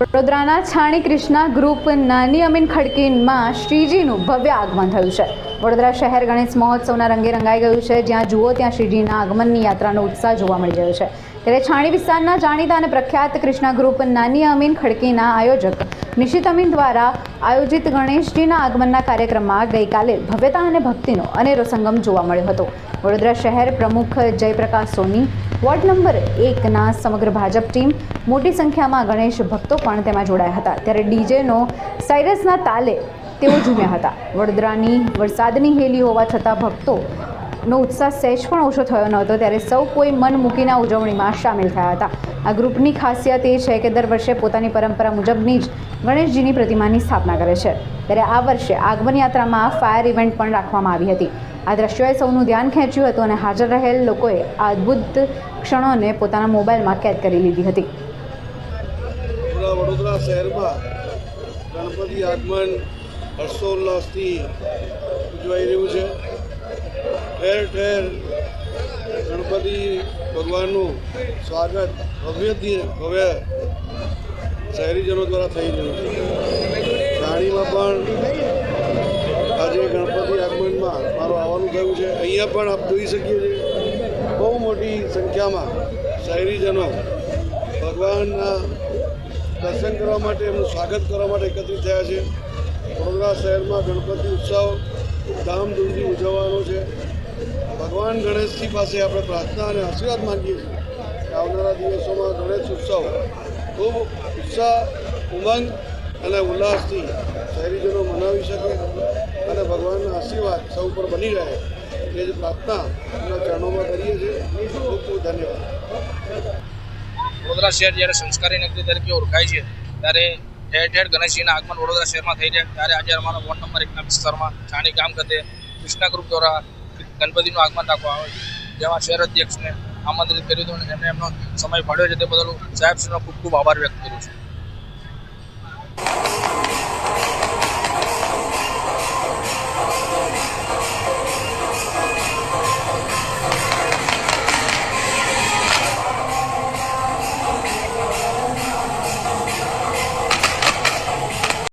વડોદરાના છાણી કૃષ્ણા ગ્રુપ નાની અમીન ખડકીમાં શ્રીજીનું ભવ્ય આગમન થયું છે. વડોદરા શહેર ગણેશ મહોત્સવના રંગે રંગાઈ ગયું છે. જ્યાં જુઓ ત્યાં શ્રીજીના આગમનની યાત્રાનો ઉત્સાહ જોવા મળી રહ્યો છે. ત્યારે છાણી વિસ્તારના જાણીતા અને પ્રખ્યાત કૃષ્ણા ગ્રુપ નાની અમીન ખડકીના આયોજક નિશિત અમીન દ્વારા આયોજિત ગણેશજીના આગમનના કાર્યક્રમમાં ગઈકાલે ભવ્યતા અને ભક્તિનો અનેરો સંગમ જોવા મળ્યો હતો. વડોદરા શહેર પ્રમુખ જયપ્રકાશ સોની, વોર્ડ નંબર એકના સમગ્ર ભાજપ ટીમ, મોટી સંખ્યામાં ગણેશ ભક્તો પણ તેમાં જોડાયા હતા. ત્યારે ડીજેનો સાયરસના તાલે તેઓ ઝૂમ્યા હતા. વડોદરાની વરસાદની હેલી હોવા છતાં ભક્તોનો ઉત્સાહ સહેજ પણ ઓછો થયો ન હતો ત્યારે સૌ કોઈ મન મૂકીને ઉજવણીમાં સામેલ થયા હતા. આ ગ્રુપની ખાસિયત એ છે કે દર વર્ષે પોતાની પરંપરા મુજબની જ ગણેશજીની પ્રતિમાની સ્થાપના કરે છે. ત્યારે આ વર્ષે આગમન યાત્રામાં ફાયર ઇવેન્ટ પણ રાખવામાં આવી હતી. આ દ્રશ્યોએ સૌનું ધ્યાન ખેંચ્યું હતું અને હાજર રહેલ લોકોએ આ અદ્ભુત ક્ષણોને પોતાના મોબાઈલમાં કેદ કરી લીધી હતી. વડોદરા શહેરમાં ગણપતિ આગમન હર્ષોલ્લાસથી ઉજવાઈ રહ્યું છે. ઠેર ઠેર ગણપતિ ભગવાનનું સ્વાગત ભવ્યથી ભવ્ય શહેરીજનો દ્વારા થઈ રહ્યું છે. રાણીમાં પણ આજે ગણપતિ આગમનમાં મારું આવવાનું થયું છે. અહીંયા પણ આપ જોઈ શકીએ છીએ બહુ મોટી સંખ્યામાં શહેરીજનો ભગવાનના દર્શન કરવા માટે, એમનું સ્વાગત કરવા માટે એકત્રિત થયા છે. વડોદરા શહેરમાં ગણપતિ ઉત્સવ ધામધૂમથી ઉજવવાનો છે. ભગવાન ગણેશજી પાસે આપણે પ્રાર્થના અને આશીર્વાદ માંગીએ છીએ આવનારા દિવસોમાં ગણેશ ઉત્સવ ખૂબ ઉત્સાહ, ઉમંગ અને ઉલ્લાસથી શહેરીજનો મનાવી શકે અને ભગવાનના આશીર્વાદ સૌ પર બની રહે એ જ પ્રાર્થના એમના ચરણોમાં કરીએ છીએ. ખૂબ ખૂબ ધન્યવાદ. વડોદરા શહેર જ્યારે સંસ્કારી નગરી તરીકે ઓળખાય છે, ત્યારે ઠેર ઠેર ગણેશજીના આગમન વડોદરા શહેરમાં થઈ જાય ત્યારે આજે અમારા વોર્ડ નંબર એકના વિસ્તારમાં છાણી ગામ ખાતે કૃષ્ણા ગ્રુપ દ્વારા ગણપતિનું આગમન રાખવા આવે છે. જેમાં શહેર અધ્યક્ષને આમંત્રિત કર્યું હતું અને એમને એમનો સમય ફાળ્યો છે તે બદલ સાહેબશ્રીનો ખૂબ ખૂબ આભાર વ્યક્ત કરું છું.